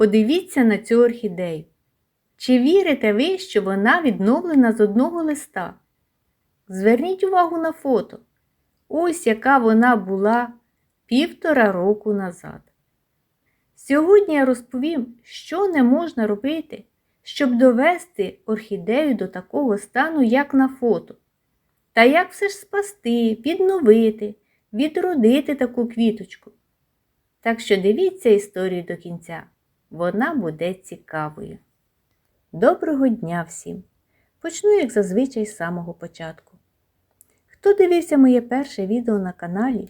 Подивіться на цю орхідею. Чи вірите ви, що вона відновлена з одного листа? Зверніть увагу на фото. Ось яка вона була півтора року назад. Сьогодні я розповім, що не можна робити, щоб довести орхідею до такого стану, як на фото. Та як все ж спасти, відновити, відродити таку квіточку. Так що дивіться історію до кінця, вона буде цікавою. Доброго дня всім! Почну, як зазвичай, з самого початку. Хто дивився моє перше відео на каналі,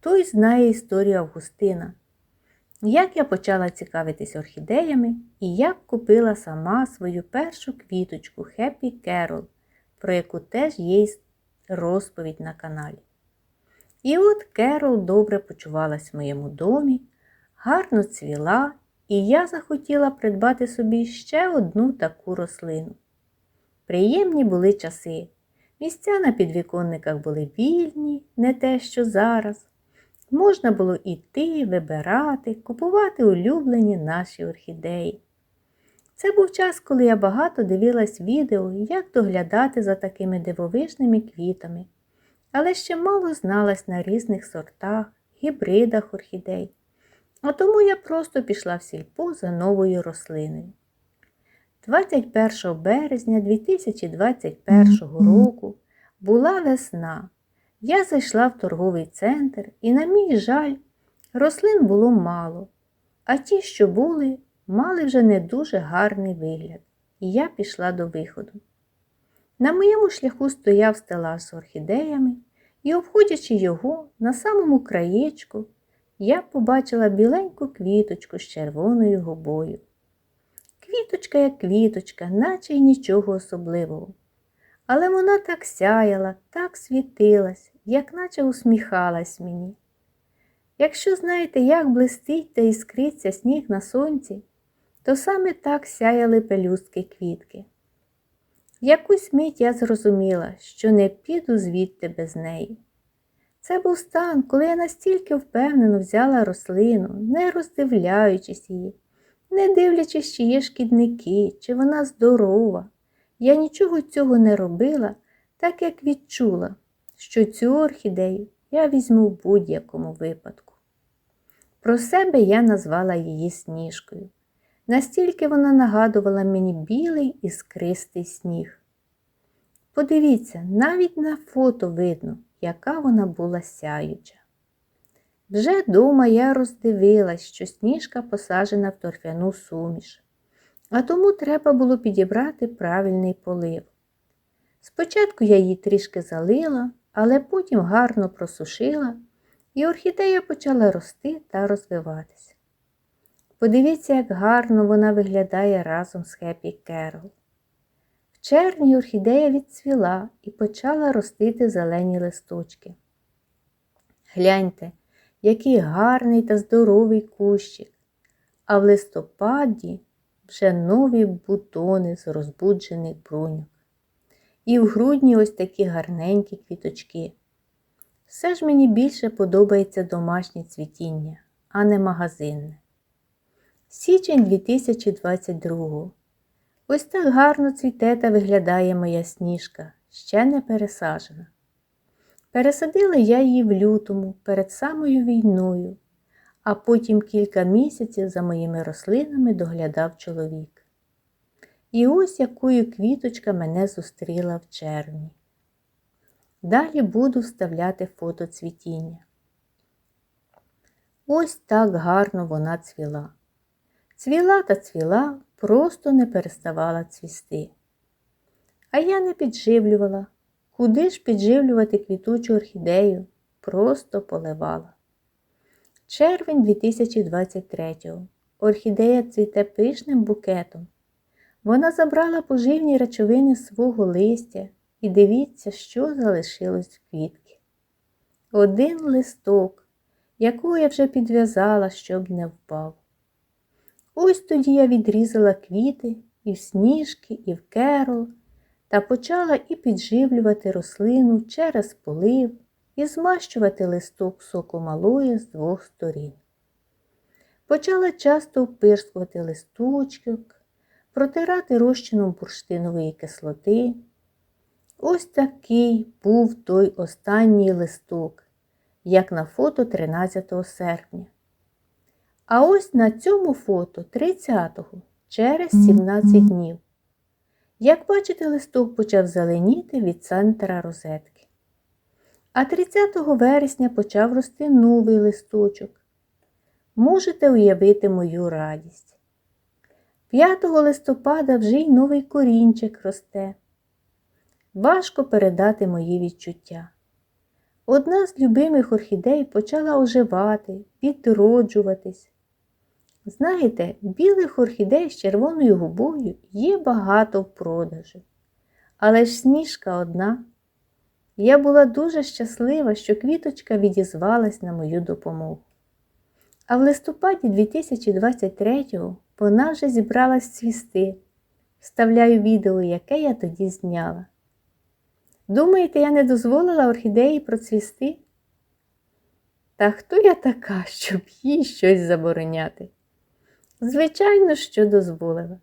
той знає історію Августина, як я почала цікавитись орхідеями і як купила сама свою першу квіточку Happy Carol, про яку теж є розповідь на каналі. І от Керол добре почувалась в моєму домі, гарно цвіла, і я захотіла придбати собі ще одну таку рослину. Приємні були часи. Місця на підвіконниках були вільні, не те, що зараз. Можна було іти, вибирати, купувати улюблені наші орхідеї. Це був час, коли я багато дивилась відео, як доглядати за такими дивовижними квітами, але ще мало зналась на різних сортах, гібридах орхідей. А тому я просто пішла в сільпо за новою рослиною. 21 березня 2021 року була весна. Я зайшла в торговий центр і, на мій жаль, рослин було мало, а ті, що були, мали вже не дуже гарний вигляд, і я пішла до виходу. На моєму шляху стояв стелаж з орхідеями, і, обходячи його на самому краєчку, я побачила біленьку квіточку з червоною губою. Квіточка як квіточка, наче й нічого особливого. Але вона так сяяла, так світилась, як наче усміхалась мені. Якщо знаєте, як блистить та іскриться сніг на сонці, то саме так сяяли пелюстки квітки. Якусь мить я зрозуміла, що не піду звідти без неї. Це був стан, коли я настільки впевнено взяла рослину, не роздивляючись її, не дивлячись, чи є шкідники, чи вона здорова. Я нічого цього не робила, так як відчула, що цю орхідею я візьму в будь-якому випадку. Про себе я назвала її сніжкою. Настільки вона нагадувала мені білий іскристий сніг. Подивіться, навіть на фото видно, яка вона була сяюча. Вже дома я роздивилась, що сніжка посаджена в торфяну суміш, а тому треба було підібрати правильний полив. Спочатку я її трішки залила, але потім гарно просушила, і орхідея почала рости та розвиватися. Подивіться, як гарно вона виглядає разом з Хеппі Керол. Червні орхідея відцвіла і почала ростити зелені листочки. Гляньте, який гарний та здоровий кущик, а в листопаді вже нові бутони з розбуджених бруньок. І в грудні ось такі гарненькі квіточки. Все ж мені більше подобається домашнє цвітіння, а не магазинне. Січень 2022. Ось так гарно цвіте та виглядає моя сніжка, ще не пересаджена. Пересадила я її в лютому перед самою війною, а потім кілька місяців за моїми рослинами доглядав чоловік. І ось якою квіточка мене зустріла в червні. Далі буду вставляти фото цвітіння. Ось так гарно вона цвіла. Цвіла та цвіла, просто не переставала цвісти. А я не підживлювала. Куди ж підживлювати квітучу орхідею? Просто поливала. Червень 2023 Орхідея цвіте пишним букетом. Вона забрала поживні речовини свого листя і дивіться, що залишилось в квітки. Один листок, якого я вже підв'язала, щоб не впав. Ось тоді я відрізала квіти і в сніжки, і в керол, та почала і підживлювати рослину через полив і змащувати листок соку малої з двох сторін. Почала часто впирскувати листочок, протирати розчином бурштинової кислоти. Ось такий був той останній листок, як на фото 13 серпня. А ось на цьому фото 30-го, через 17 днів. Як бачите, листок почав зеленіти від центра розетки. А 30 вересня почав рости новий листочок. Можете уявити мою радість. 5 листопада вже й новий корінчик росте. Важко передати мої відчуття. Одна з любимих орхідей почала оживати, відроджуватись. Знаєте, білих орхідей з червоною губою є багато в продажу. Але ж сніжка одна. Я була дуже щаслива, що квіточка відізвалась на мою допомогу. А в листопаді 2023-го вона вже зібралась цвісти. Вставляю відео, яке я тоді зняла. Думаєте, я не дозволила орхідеї процвісти? Та хто я така, щоб їй щось забороняти? Звичайно, що дозволила.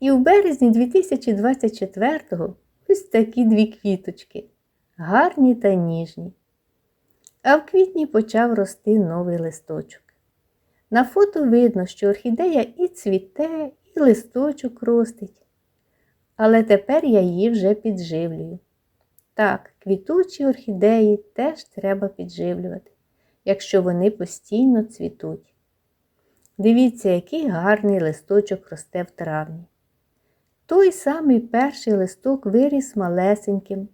І в березні 2024-го ось такі дві квіточки, гарні та ніжні. А в квітні почав рости новий листочок. На фото видно, що орхідея і цвіте, і листочок ростить. Але тепер я її вже підживлюю. Так, квітучі орхідеї теж треба підживлювати, якщо вони постійно цвітуть. Дивіться, який гарний листочок росте в травні. Той самий перший листок виріс малесеньким,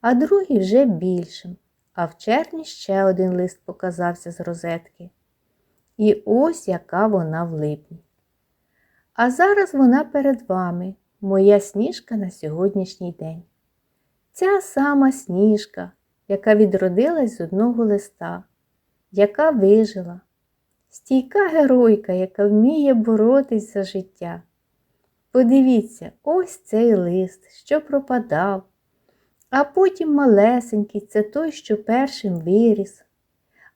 а другий вже більшим, а в червні ще один лист показався з розетки. І ось яка вона в липні. А зараз вона перед вами, моя сніжка на сьогоднішній день. Ця сама сніжка, яка відродилась з одного листа, яка вижила, стійка геройка, яка вміє боротись за життя. Подивіться, ось цей лист, що пропадав, а потім малесенький це той, що першим виріс.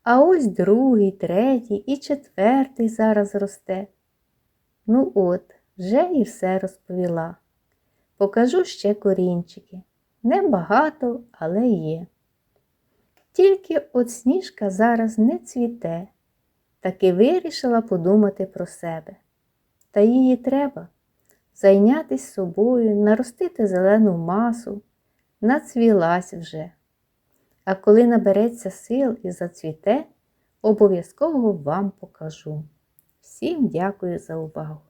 А ось другий, третій і четвертий зараз росте. Ну от, вже і все розповіла. Покажу ще корінчики. Небагато, але є. Тільки от сніжка зараз не цвіте, таки вирішила подумати про себе. Та її треба зайнятися собою, наростити зелену масу, нацвілась вже. А коли набереться сил і зацвіте, обов'язково вам покажу. Всім дякую за увагу!